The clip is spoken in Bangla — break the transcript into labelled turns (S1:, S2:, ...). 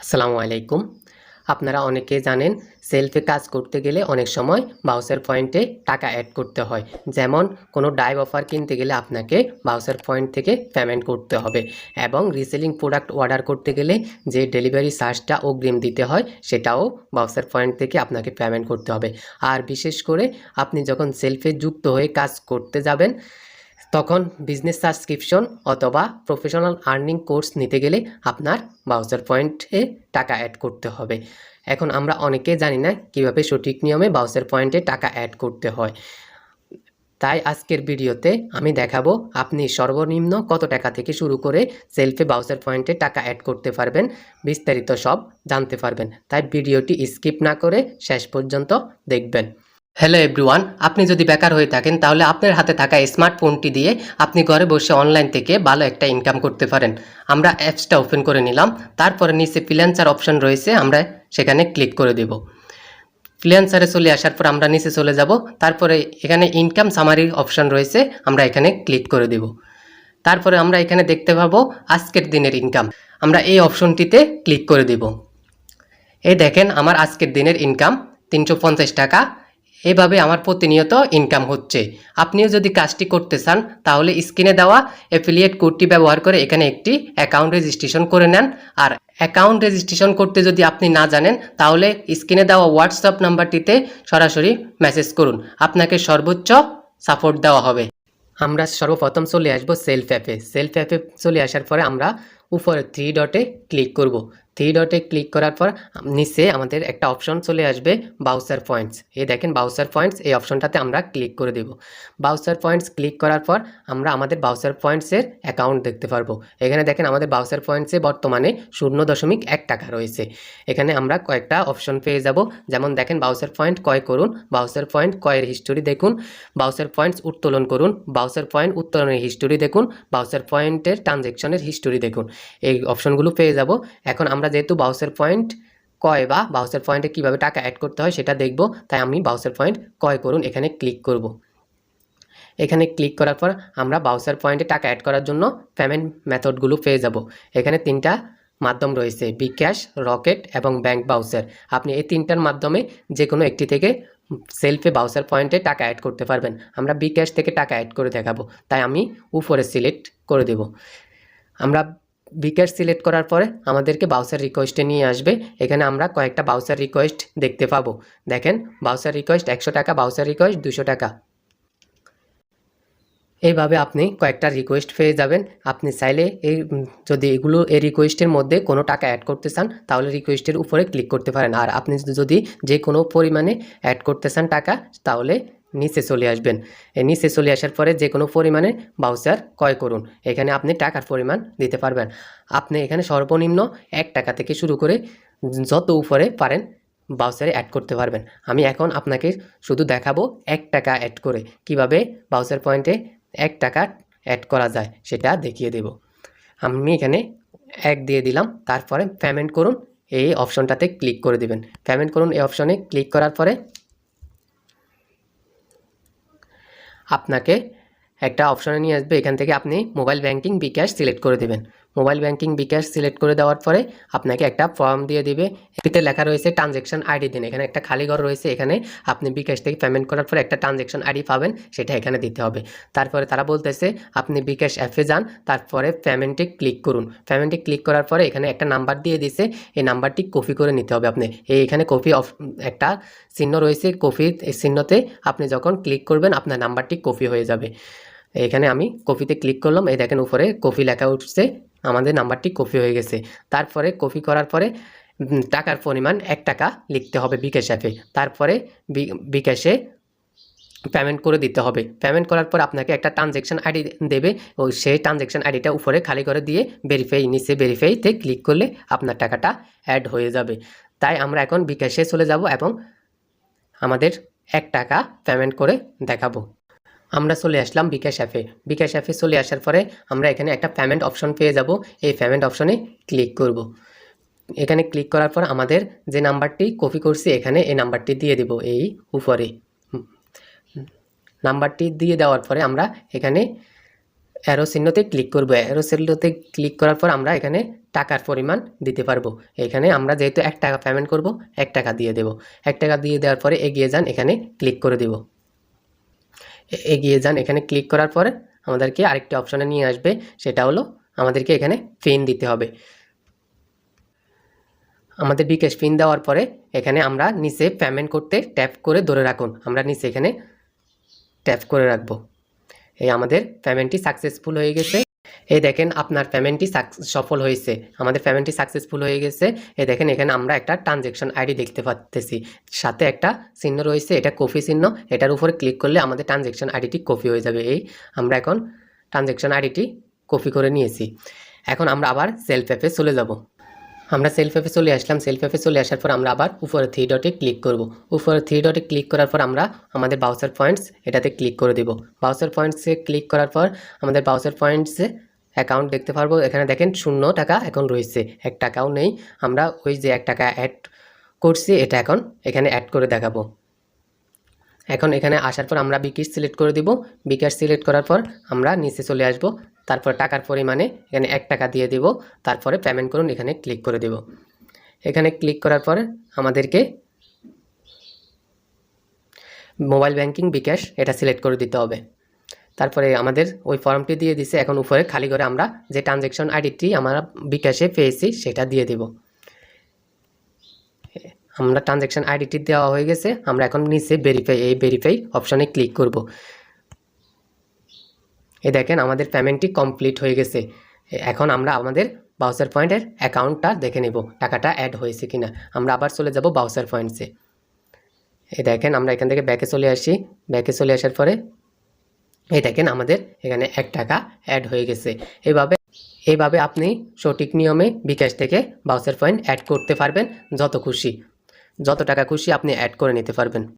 S1: আসসালামু আলাইকুম। আপনারা অনেকে জানেন, সেলফে কাজ করতে গেলে অনেক সময় বাউসার পয়েন্টে টাকা অ্যাড করতে হয়। যেমন, কোনো ডাইভ অফার কিনতে গেলে আপনাকে বাউসার পয়েন্ট থেকে পেমেন্ট করতে হবে এবং রিসেলিং প্রোডাক্ট অর্ডার করতে গেলে যে ডেলিভারি চার্জটা অগ্রিম দিতে হয়, সেটাও বাউসার পয়েন্ট থেকে আপনাকে পেমেন্ট করতে হবে। আর বিশেষ করে, আপনি যখন সেলফে যুক্ত হয়ে কাজ করতে যাবেন তখন বিজনেস সাবস্ক্রিপশন অথবা প্রফেশনাল আর্নিং কোর্স নিতে গেলে আপনার বাউচার পয়েন্টে টাকা অ্যাড করতে হবে। এখন আমরা অনেকে জানি না কীভাবে সঠিক নিয়মে বাউচার পয়েন্টে টাকা অ্যাড করতে হয়। তাই আজকের ভিডিওতে আমি দেখাবো আপনি সর্বনিম্ন কত টাকা থেকে শুরু করে সেলফে বাউচার পয়েন্টে টাকা অ্যাড করতে পারবেন, বিস্তারিত সব জানতে পারবেন। তাই ভিডিওটি স্কিপ না করে শেষ পর্যন্ত দেখবেন। হ্যালো এভরিওয়ান আপনি যদি বেকার হয়ে থাকেন, তাহলে আপনার হাতে থাকা স্মার্টফোনটি দিয়ে আপনি ঘরে বসে অনলাইন থেকে ভালো একটা ইনকাম করতে পারেন। আমরা অ্যাপসটা ওপেন করে নিলাম, তারপরে নিচে ফ্রিল্যান্সার অপশন রয়েছে, আমরা সেখানে ক্লিক করে দেব। ফ্রিল্যান্সারে চলে আসার পর আমরা নিচে চলে যাব, তারপরে এখানে ইনকাম সামারি অপশন রয়েছে, আমরা এখানে ক্লিক করে দেব। তারপরে আমরা এখানে দেখতে পাবো আজকের দিনের ইনকাম আমরা এই অপশনটিতে ক্লিক করে দেব। এই দেখেন, আমার আজকের দিনের ইনকাম তিনশো পঞ্চাশ টাকা এভাবে আমার প্রতিনিয়ত ইনকাম হচ্ছে। আপনিও যদি কাজটি করতে চান, তাহলে স্ক্রিনে দেওয়া অ্যাফিলিয়েট কোডটি ব্যবহার করে এখানে একটি অ্যাকাউন্ট রেজিস্ট্রেশন করে নেন। আর অ্যাকাউন্ট রেজিস্ট্রেশন করতে যদি আপনি না জানেন, তাহলে স্ক্রিনে দেওয়া হোয়াটসঅ্যাপ নাম্বারটিতে সরাসরি মেসেজ করুন। আপনাকে সর্বোচ্চ সাপোর্ট দেওয়া হবে। আমরা সর্বপ্রথম চলে আসব সেলফ অ্যাপে সেলফ অ্যাপে চলে আসার পরে আমরা উপরে থ্রি ডটে ক্লিক করব। থ্রি ডটে ক্লিক করার পর, নিচে আমাদের একটা অপশন চলে আসবে বাউসার পয়েন্টস এই দেখেন বাউসার পয়েন্টস এই অপশনটাতে আমরা ক্লিক করে দেব। বাউসার পয়েন্টস ক্লিক করার পর, আমরা আমাদের বাউসার পয়েন্টসের অ্যাকাউন্ট দেখতে পারব। এখানে দেখেন আমাদের বাউসার পয়েন্টসে বর্তমানে শূন্য দশমিক এক টাকা রয়েছে। এখানে আমরা কয়েকটা অপশন পেয়ে যাব। যেমন দেখেন বাউসার পয়েন্ট ক্রয় করুন বাউসার পয়েন্ট ক্রয়ের হিস্টোরি দেখুন বাউসার পয়েন্টস উত্তোলন করুন বাউসার পয়েন্ট উত্তোলনের হিস্টোরি দেখুন বাউসার পয়েন্টের ট্রানজেকশনের হিস্টোরি দেখুন। এই অপশনগুলো পেয়ে যাব। এখন আমরা যেহেতু বাউসের পয়েন্ট কয় বা বাউসের পয়েন্টে কীভাবে টাকা অ্যাড করতে হয় সেটা দেখব, তাই আমি বাউসের পয়েন্ট কয় করুন, এখানে ক্লিক করব। এখানে ক্লিক করার পর আমরা বাউসার পয়েন্টে টাকা অ্যাড করার জন্য পেমেন্ট মেথডগুলো পেয়ে যাব। এখানে তিনটা মাধ্যম রয়েছে বিকাশ রকেট এবং ব্যাংক বাউসার। আপনি এই তিনটার মাধ্যমে যে কোনো একটি থেকে সেলফে বাউসার পয়েন্টে টাকা অ্যাড করতে পারবেন। আমরা বিকাশ থেকে টাকা অ্যাড করে দেখাবো, তাই আমি উপরে সিলেক্ট করে দেব। আমরা বিকাশ সিলেক্ট করার পরে আমাদেরকে বাউসার রিকোয়েস্টে নিয়ে আসবে। এখানে আমরা কয়েকটা বাউসার রিকোয়েস্ট দেখতে পাবো। দেখেন, বাউসার রিকোয়েস্ট একশো টাকা, বাউসার রিকোয়েস্ট দুশো টাকা। এইভাবে আপনি কয়েকটা রিকোয়েস্ট পেয়ে যাবেন। আপনি চাইলে এই যদি এগুলো, এই রিকোয়েস্টের মধ্যে কোনো টাকা অ্যাড করতে চান, তাহলে রিকোয়েস্টের উপরে ক্লিক করতে পারেন। আর আপনি যদি যে কোনো পরিমাণে অ্যাড করতে চান টাকা, তাহলে নিচে চলে আসবেন। এই নিচে চলে আসার পরে যে কোনো পরিমাণে বাউচার ক্রয় করুন। এখানে আপনি টাকার পরিমাণ দিতে পারবেন। আপনি এখানে সর্বনিম্ন এক টাকা থেকে শুরু করে যত উপরে পারেন বাউচারে অ্যাড করতে পারবেন। আমি এখন আপনাকে শুধু দেখাবো এক টাকা অ্যাড করে কীভাবে বাউচার পয়েন্টে এক টাকা অ্যাড করা যায়, সেটা দেখিয়ে দেব। আমি এখানে এক দিয়ে দিলাম, তারপরে পেমেন্ট করুন, এই অপশনটাতে ক্লিক করে দিবেন। পেমেন্ট করুন, এই অপশনে ক্লিক করার পরে আপনাকে একটা অপশনে নিয়ে আসবে। এখান থেকে আপনি মোবাইল ব্যাংকিং বিকাশ সিলেক্ট করে দেবেন। মোবাইল ব্যাংকিং বিকাশ সিলেক্ট করে দেওয়ার পরে আপনাকে একটা ফর্ম দিয়ে দিবে। এতে লেখা রয়েছে ট্রানজেকশন আইডি দিন। এখানে একটা খালি ঘর রয়েছে। এখানে আপনি বিকাশ থেকে পেমেন্ট করার পরে একটা ট্রানজেকশন আইডি পাবেন, সেটা এখানে দিতে হবে। তারপরে তারা বলতেছে, আপনি বিকাশ অ্যাপে যান, তারপরে পেমেন্টে ক্লিক করুন। পেমেন্টে ক্লিক করার পরে এখানে একটা নাম্বার দিয়ে দিছে। এই নাম্বারটি কপি করে নিতে হবে আপনি। এই এখানে কপি অফ একটা চিহ্ন রয়েছে কপি চিহ্নতে আপনি যখন ক্লিক করবেন, আপনার নাম্বারটি কপি হয়ে যাবে। এখানে আমি কপিতে ক্লিক করলাম। এই দেখেন উপরে কপি লেখা উঠছে। আমাদের নাম্বারটি কপি হয়ে গেছে। তারপরে কপি করার পরে টাকার পরিমাণ এক টাকা লিখতে হবে বিকাশ অ্যাপে। তারপরে বিকাশে পেমেন্ট করে দিতে হবে। পেমেন্ট করার পর আপনাকে একটা ট্রানজেকশন আইডি দেবে। ও সেই ট্রানজেকশন আইডিটা উপরে খালি করে দিয়ে ভেরিফাই নিচে ভেরিফাইতে ক্লিক করলে আপনার টাকাটা অ্যাড হয়ে যাবে। তাই আমরা এখন বিকাশে চলে যাব এবং আমাদের এক টাকা পেমেন্ট করে দেখাবো। আমরা চলে আসলাম বিকাশ অ্যাপে বিকাশ অ্যাপে চলে আসার পরে আমরা এখানে একটা পেমেন্ট অপশন পেয়ে যাব। এই পেমেন্ট অপশনে ক্লিক করব। এখানে ক্লিক করার পর আমাদের যে নাম্বারটি কপি করছি, এখানে এই নাম্বারটি দিয়ে দেব এই উপরে। নাম্বারটি দিয়ে দেওয়ার পরে আমরা এখানে অ্যারো চিহ্নতে ক্লিক করব। অ্যারো চিহ্নতে ক্লিক করার পর আমরা এখানে টাকার পরিমাণ দিতে পারব। এখানে আমরা যেহেতু এক টাকা পেমেন্ট করব, এক টাকা দিয়ে দেব। এক টাকা দিয়ে দেওয়ার পরে এগিয়ে যান, এখানে ক্লিক করে দেব। এগিয়ে যান। এখানে ক্লিক করার পরে আমাদেরকে আরেকটি অপশানে নিয়ে আসবে। সেটা হলো আমাদেরকে এখানে পিন দিতে হবে। আমাদের বিকাশ পিন দেওয়ার পরে এখানে আমরা নিচে পেমেন্ট করতে ট্যাপ করে ধরে রাখুন। আমরা নিচে এখানে ট্যাপ করে রাখব। এই আমাদের পেমেন্টটি সাকসেসফুল হয়ে গেছে। এই দেখেন আপনার পেমেন্টটি সফল হয়েছে। আমাদের পেমেন্টটি সাকসেসফুল হয়ে গেছে। এই দেখেন এখানে আমরা একটা ট্রানজেকশন আইডি দেখতে পাচ্তেছি সাথে একটা চিহ্ন রয়েছে, এটা কপি চিহ্ন। এটার উপরে ক্লিক করলে আমাদের ট্রানজেকশন আইডিটি কপি হয়ে যাবে। এই আমরা এখন ট্রানজেকশন আইডিটি কপি করে নিয়েছি। এখন আমরা আবার সেলফ অ্যাপে চলে যাব। আমরা সেলফ অ্যাপে চলে আসলাম। সেলফ অ্যাপে চলে আসার পর আমরা আবার উপরে থ্রি ডটে ক্লিক করব। উপরে থ্রি ডটে ক্লিক করার পর আমরা আমাদের বাউসার পয়েন্টস এটাতে ক্লিক করে দেব। বাউসার পয়েন্টসে ক্লিক করার পর আমাদের বাউসার পয়েন্টসে অ্যাকাউন্ট দেখতে পারব। এখানে দেখেন শূন্য টাকা এখন রয়েছে। এক টাকাও নেই। আমরা ওই যে এক টাকা অ্যাড করছি, এটা এখন এখানে অ্যাড করে দেখাবো। এখন এখানে আসার পর আমরা বিকাশ সিলেক্ট করে দিব। বিকাশ সিলেক্ট করার পর আমরা নিচে চলে আসব। তারপর টাকার পরিমাণে এখানে এক টাকা দিয়ে দিব, তারপরে পেমেন্ট করুন, এখানে ক্লিক করে দেব। এখানে ক্লিক করার পরে আমাদেরকে মোবাইল ব্যাংকিং বিকাশ এটা সিলেক্ট করে দিতে হবে। তারপরে আমাদের ওই ফর্মটি দিয়ে দিছে, এখন উপরে খালি করে আমরা যে ট্রানজ্যাকশন আইডিটি আমরা বিকাশে পেয়েছি সেটা দিয়ে দেব। আমরা ট্রানজ্যাকশন আইডিটি দেওয়া হয়ে গেছে, আমরা এখন নিচে ভেরিফাই এই ভেরিফাই অপশনে ক্লিক করব। এই দেখেন আমাদের পেমেন্টটি কমপ্লিট হয়ে গেছে। এখন আমরা আমাদের বাউসার পয়েন্টের অ্যাকাউন্টটা দেখে নেব, টাকাটা অ্যাড হয়েছে কিনা। আমরা আবার চলে যাব বাউসার পয়েন্টসে এই দেখেন আমরা এখান থেকে ব্যাকে চলে আসি। ব্যাকে চলে আসার পরে এই দেখেন আমাদের এখানে এক টাকা অ্যাড হয়ে গেছে। এভাবে এইভাবে আপনি সঠিক নিয়মে বিকাশ থেকে বাউসার পয়েন্ট অ্যাড করতে পারবেন, যত খুশি। যত টাকা খুশি আপনি অ্যাড করে নিতে পারবেন।